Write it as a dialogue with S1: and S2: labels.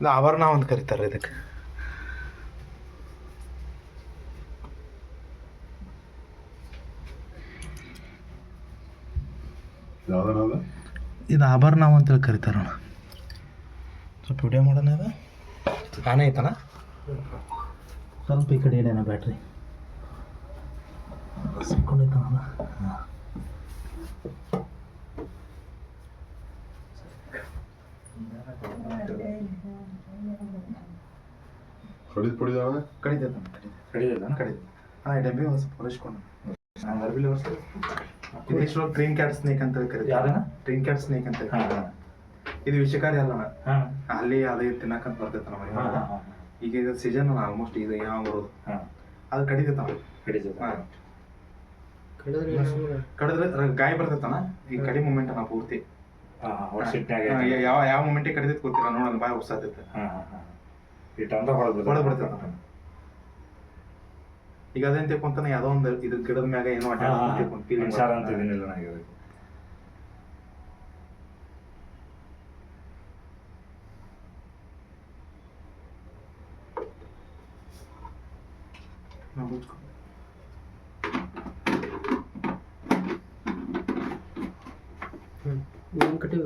S1: ಇದು ಆಭರಣ ಅಂತ ಕರೀತಾರೆ ಇದಕ್ಕೆ. ಇದು ಆಭರಣ ಅಂತೇಳಿ ಕರೀತಾರಣ್ಣ ಸ್ವಲ್ಪ ವಿಡಿಯೋ ಮಾಡೋಣ ಇದು. ಆನೆ ಐತನ ಸ್ವಲ್ಪ ಈ ಕಡೆ ಇಡೇನ ಬ್ಯಾಟ್ರಿ? ಸಿಕ್ಕೊಂಡೈತನ
S2: ಕಡಿದ್ ಪಡಿದಾವ
S1: ಕಡಿತೈತೆ
S3: ಕಡಿದದ
S1: ಕಡಿತ ಹಾಂ ಡಬ್ಬಿ ಒಂದು ಸ್ವಲ್ಪ ನಾನು ಅರ್ಬಿಲಿ ಕ್ಯಾಟ್ ಸ್ನೇಕ್ ಅಂತ ಕರೀತಾರೆ ಕ್ಯಾಟ್ ಸ್ನೇಕ್ ಅಂತ. ಇದು ವಿಷಕಾರಿ ಅಲ್ಲ
S3: ಹಾಂ.
S1: ಅಲ್ಲಿ ಅದೇ ತಿನ್ನಕಂತ ಬರ್ತೈತೆ
S3: ಹಾಂ
S1: ಈಗ ಇದು ಸೀಸನ್ ಆಲ್ಮೋಸ್ಟ್ ಇದು ಯಾವ ಬರೋದು
S3: ಹಾಂ.
S1: ಅದು ಹಾಂ. ಕಡಿದ್ರೆ ಗಾಯ ಬರ್ತೈತನ ಈ ಕಡಿ ಮೂಮೆಂಟ್ ಅನ್ನ ಪೂರ್ತಿ. ಯಾವ ಯಾವ ಮೂಮೆಂಟ್ ಕಡಿದಿತ್ತು ಗೊತ್ತಿಲ್ಲ ನೋಡೋಣ ಬಾಯಿ ಉರ್ಸಾತೈತೆ
S3: ಹಾಂ ಹಾಂ ಹಾಂ. ಇಟ್ಟು ಅಂತ ಹೊಡೆದು
S1: ಹೊಡೆದು ಬಿಡ್ತೈತೆ ಈಗ ಅದೇನ್ ತಿಳ್ಕೊಂತಾನೆ ಯಾವ್ದೋ ಒಂದು ಇದು ಗಿಡದ ಮ್ಯಾಗ ಏನೋ ಅಡ್ಡ
S3: ಮನುಷ್ಯಾರ ಅಂತ ಇದನ್ನಿಲ್ಲ
S1: ఒకటి